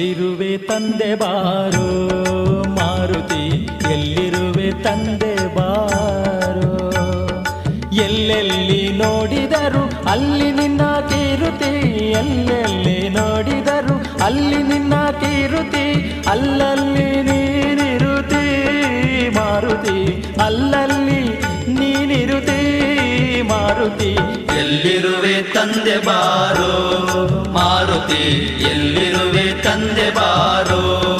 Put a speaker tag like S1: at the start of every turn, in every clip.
S1: ಎಲ್ಲಿರುವೆ ತಂದೆ ಬಾರೋ? ಮಾರುತಿ, ಎಲ್ಲಿರುವೆ ತಂದೆ ಬಾರೋ? ಎಲ್ಲೆಲ್ಲಿ ನೋಡಿದರು ಅಲ್ಲಿ ನಿನ್ನ ಕೀರುತಿ, ಎಲ್ಲೆಲ್ಲಿ ನೋಡಿದರು ಅಲ್ಲಿ ನಿನ್ನ ಕೀರುತಿ, ಅಲ್ಲಲ್ಲಿ ನೀನಿರುತಿ ಮಾರುತಿ, ಅಲ್ಲಲ್ಲಿ ನೀನಿರುತಿ ಮಾರುತಿ.
S2: ಎಲ್ಲಿರುವೆ ತಂದೆ ಬಾರೋ? ಮಾರುತಿ ಎಲ್ಲಿರುವೆ ತಂದೆ ಬಾರೋ?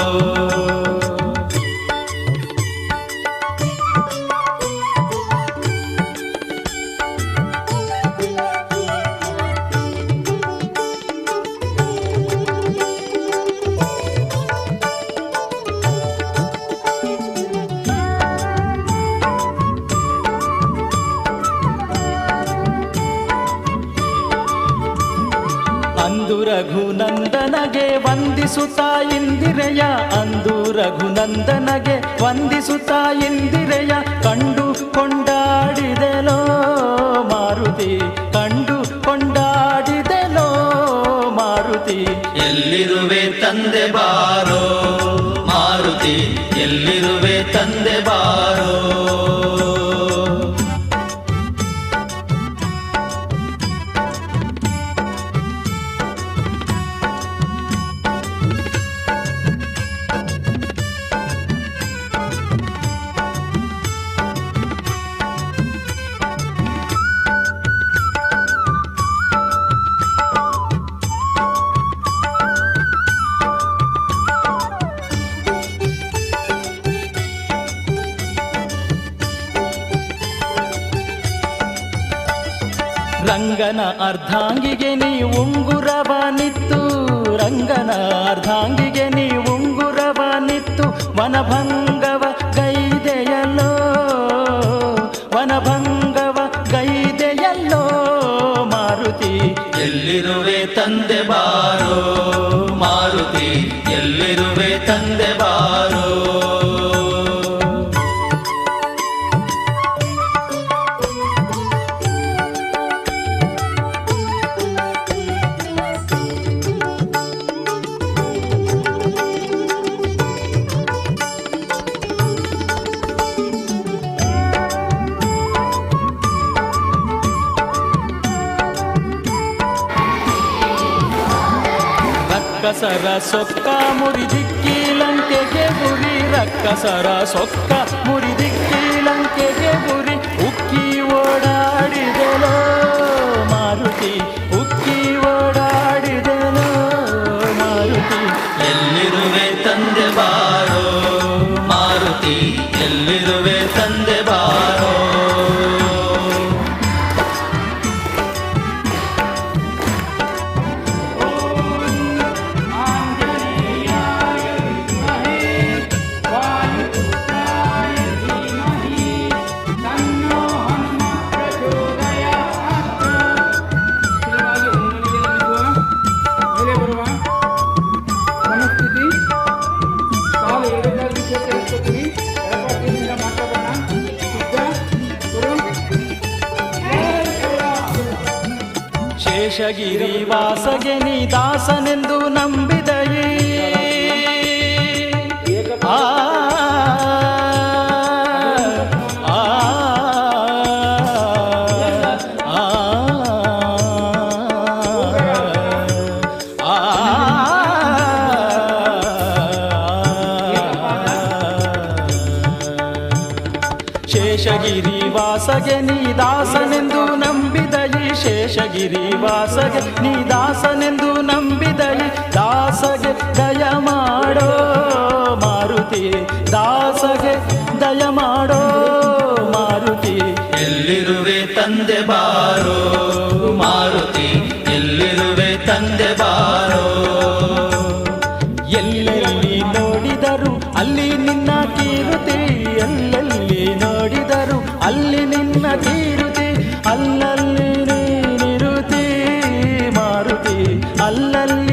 S1: ರಘುನಂದನಗೆ ವಂದಿಸುತ್ತಾ ಇಂದಿರೆಯ, ಅಂದು ರಘುನಂದನಗೆ ವಂದಿಸುತ್ತಾ ಇಂದಿರೆಯ, ಕಂಡು ಕೊಂಡಾಡಿದೆಲೋ ಮಾರುತಿ, ಕಂಡು ಕೊಂಡಾಡಿದೆಲೋ ಮಾರುತಿ.
S2: ಎಲ್ಲಿರುವೆ ತಂದೆ ಬಾರೋ
S1: ರಂಗನ ಅರ್ಧಾಂಗಿಗೆ ನೀ ಉಂಗುರವ ನಿತ್ತು, ರಂಗನ ಅರ್ಧಾಂಗಿಗೆ ನೀ ಉಂಗುರವ ನಿತ್ತು, ವನಭಂಗವ ಗೈದೆಯಲ್ಲೋ ವನಭಂಗವ ಗೈದೆಯಲ್ಲೋ ಮಾರುತಿ.
S2: ಎಲ್ಲಿರುವೆ ತಂದೆ ಬಾರೋ?
S1: ರಕ್ಕಸರ ಸೊಕ್ಕ ಮುರಿದಿಕ್ಕಿ ಲಂಕೆಗೆ ಗುರಿ ರಕ್ಕಸರ ಸೊಕ್ಕ ಮುರಿದಿಕ್ಕಿ ಲಂಕೆಗೆ ಗುರಿ ಉಕ್ಕಿ ಓಡಾಡಿದೆಲೋ ಮಾರುತಿ ಉಕ್ಕಿ ಓಡಾಡಿದೆಲೋ ಶೇಷಗಿರಿ ವಾಸಗೆ ನೀ ದಾಸನೆಂದು ನಂಬಿದಯೇ ವಾಸಗೆ ನೀ ದಾಸನೆಂದು ನಂಬಿದಲಿ ಶೇಷಗಿರಿ ವಾಸಗೆ ನೀ ದಾಸನೆಂದು ನಂಬಿದಲಿ ದಾಸಗೆ ದಯ ಮಾಡೋ ಮಾರುತಿ. ದಾಸಗೆ ದಯ ಮಾಡೋ ಮಾರುತಿ.
S2: ಎಲ್ಲಿರುವೆ ತಂದೆ ಬಾರೋ ಮಾರುತಿ ಎಲ್ಲಿರುವೆ ತಂದೆ ಬಾರೋ?
S1: ಎಲ್ಲೆಲ್ಲಿ ನೋಡಿದರು ಅಲ್ಲಿ ನಿನ್ನ ಕೀರುತಿ ಎಲ್ಲೆಲ್ಲಿ ನೋಡಿದರು ಅಲ್ಲಿ ನಿನ್ನ ತೀರುತಿ ಅಲ್ಲಲ್ಲಿ ನೀನಿರುತಿ ಮಾರುತಿ ಅಲ್ಲಲ್ಲಿ